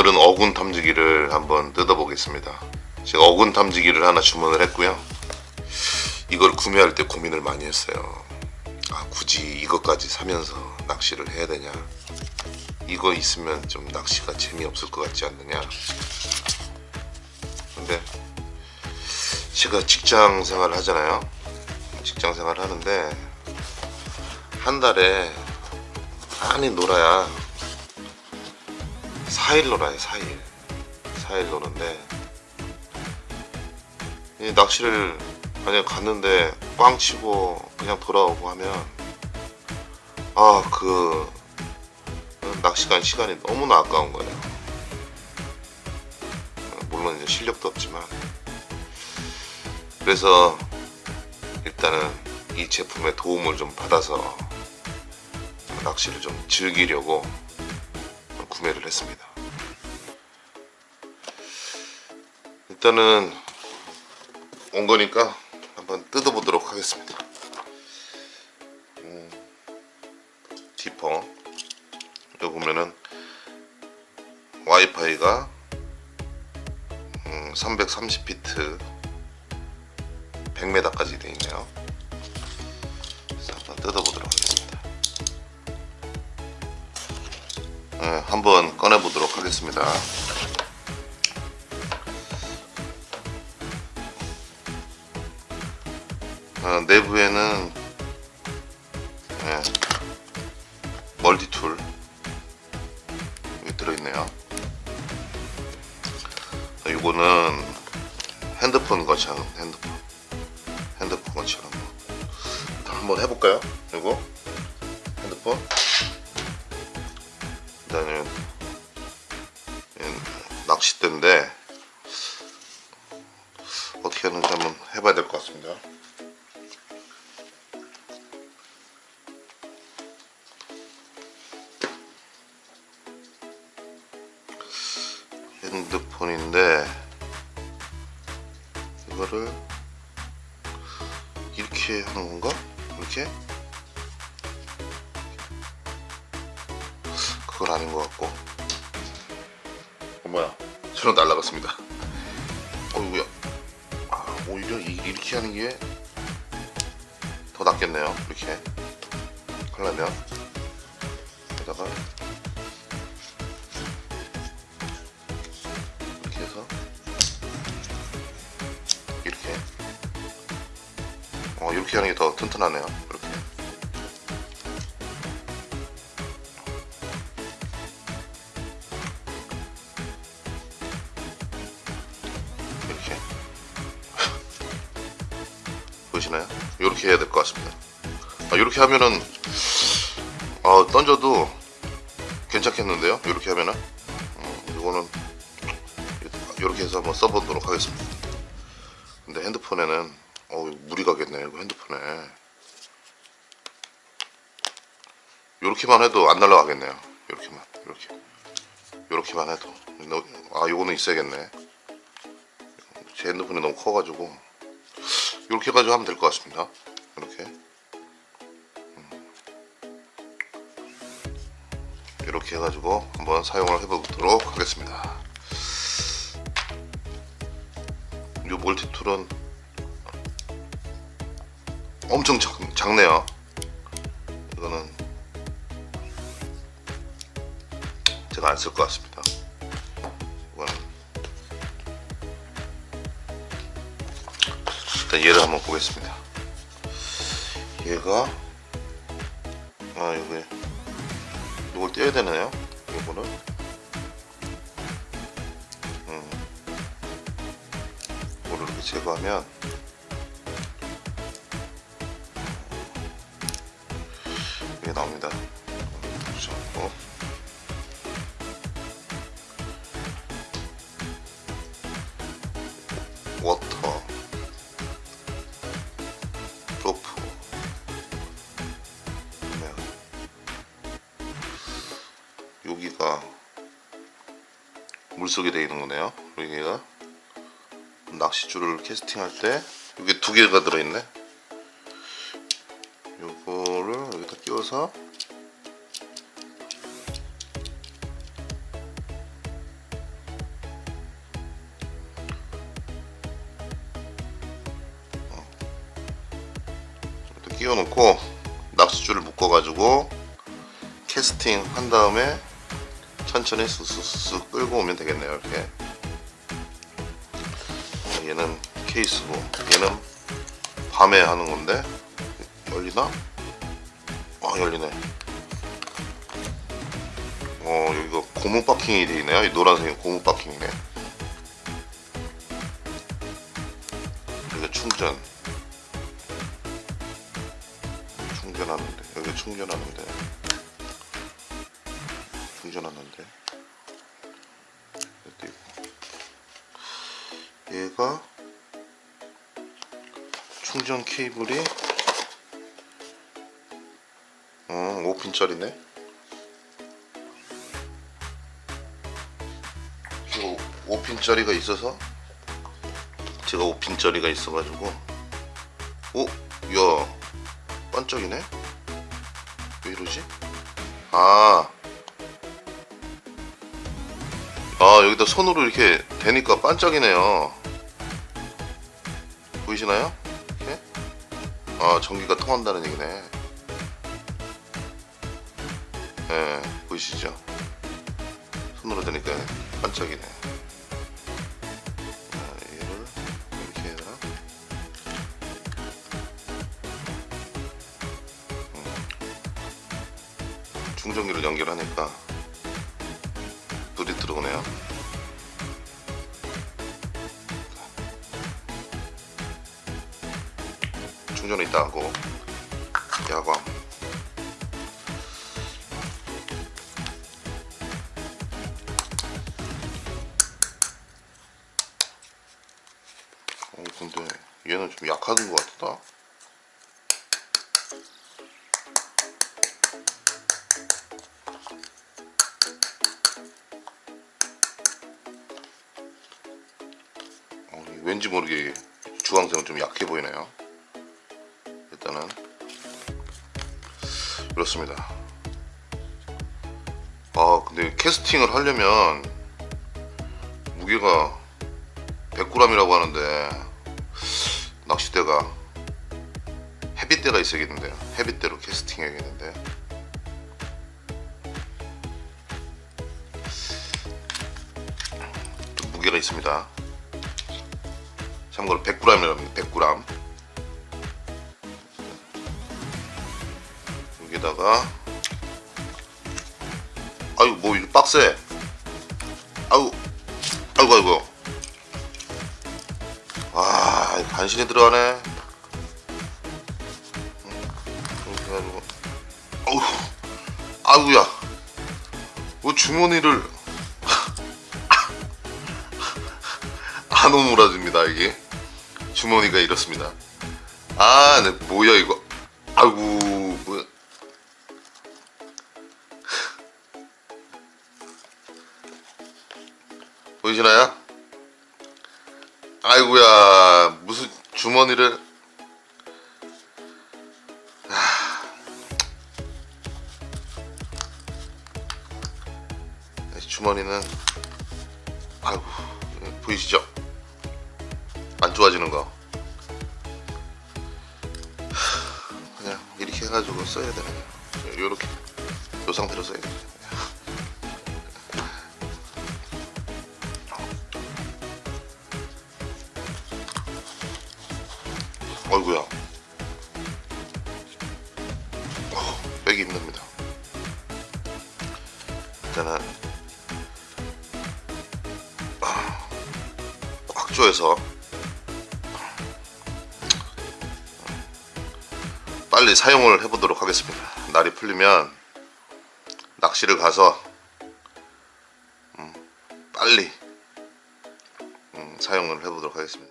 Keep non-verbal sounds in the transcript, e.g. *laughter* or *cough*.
오늘은 어군 탐지기를 한번 뜯어보겠습니다. 제가 어군 탐지기를 하나 주문을 했고요. 이걸 구매할 때 고민을 많이 했어요. 아, 굳이 이것까지 사면서 낚시를 해야 되냐? 이거 있으면 좀 낚시가 재미없을 것 같지 않느냐? 근데 제가 직장 생활을 하잖아요. 직장 생활을 하는데 한 달에 많이 놀아야 4일 놀아요 4일. 4일 노는데. 이 낚시를 만약에 갔는데 꽝 치고 그냥 돌아오고 하면 아그 낚시 간 시간이 너무나 아까운 거예요. 물론 이제 실력도 없지만. 그래서 일단은 이 제품의 도움을 좀 받아서 낚시를 좀 즐기려고 구매를 했습니다. 일단은 온 거니까 한번 뜯어보도록 하겠습니다. 음, 디퍼 여기 보면은 와이파이가 음, 330피트 100m까지 돼 있네요. 한번 뜯어보도록 하겠습니다. 네, 한번 꺼내보도록 하겠습니다. 어, 내부에는 네, 멀티툴 들어있네요. 어, 이거는 핸드폰 거치하는 핸드폰 핸드폰 거치하는 거. 일단 한번 해볼까요? 이거 핸드폰 일단은 얘는 낚싯대인데 어떻게 하는지 한번 해봐야 될 것 같습니다. 핸드폰인데 이거를 이렇게 하는 건가? 이렇게? 그건 아닌 것 같고. 어머야? 전원 날라갔습니다. 어이구야. 아, 오히려 이, 이렇게 하는 게 더 낫겠네요. 이렇게 하려면. 여기다가 이렇게 하는 게 더 튼튼하네요 이렇게 이렇게 *laughs* 보이시나요? 이렇게 해야 될 것 같습니다. 아, 이렇게 하면은 아, 던져도 괜찮겠는데요? 이렇게 하면은 음, 이거는 이렇게 해서 한번 써보도록 하겠습니다. 근데 핸드폰에는 어, 무리 가겠네 이거 핸드폰에 이렇게만 해도 안 날라가겠네요. 이렇게만 이렇게 이렇게만 해도 너- 아 요거는 있어야겠네. 제 핸드폰이 너무 커가지고 이렇게 해가지고 하면 될 것 같습니다. 이렇게 음. 이렇게 해가지고 한번 사용을 해보도록 하겠습니다. 이 멀티툴은 엄청 작, 작네요. 이거는 제가 안 쓸 것 같습니다. 이거는 일단 얘를 한번 보겠습니다. 얘가 아 여기 이걸 떼야 되나요? 이거는 음 이거를 이렇게 제거하면 이게 나옵니다. 그렇죠. 어? 물속에 되어 있는 거네요 여기가 낚싯줄을 캐스팅할 때 여기 두 개가 들어있네 여기다 끼워서 어, 끼워놓고 납수줄을 묶어가지고 캐스팅 한 다음에 천천히 쑥쑥쑥 끌고 오면 되겠네요 이렇게 어, 얘는 케이스고 얘는 밤에 하는 건데 열리나? 아 열리네. 어 여기가 고무 바킹이 돼 있네요. 이 노란색이 고무 바킹이네. 여기가 충전. 충전하는데. 여기 충전하는데. 충전하는데. 얘가 충전 케이블이 어 5핀짜리네 이거 5핀짜리가 있어서 제가 5핀짜리가 있어가지고 오? 야 반짝이네? 왜 이러지? 아. 아, 여기다 손으로 이렇게 대니까 반짝이네요. 보이시나요? 이렇게? 아, 전기가 통한다는 얘기네. 예, 보이시죠? 손으로 대니까 반짝이네. 자, 얘를 이렇게 해라. 충전기를 연결하니까 불이 들어오네요. 충전이 있다 하고 야광 좀 약한 것 같다. 어, 왠지 모르게 주황색은 좀 약해 보이네요. 일단은 그렇습니다. 아 근데 캐스팅을 하려면 무게가 100g이라고 하는데 낚싯대가 헤비대가 있어야겠는데요. 헤비대로 캐스팅 해야겠는데. 좀 무게가 있습니다. 참고로 100g이랍니다. 100g. 여기다가 아유 뭐 이거 빡세. 아유 아이고 아이고. 간신히 들어가네. 어우 아이고야. 뭐 주머니를 *laughs* 안 오므라집니다 이게. 주머니가 이렇습니다. 아 네, 뭐야 이거. 아이 주머니는 아이고 보이시죠? 안 좋아지는 거. 그냥 이렇게 해가지고 써야 되네. 요렇게 요 상태로 써야 돼 어이구야 꽉 조여서 빨리 사용을 해보도록 하겠습니다. 날이 풀리면 낚시를 가서 음, 빨리 음, 사용을 해보도록 하겠습니다.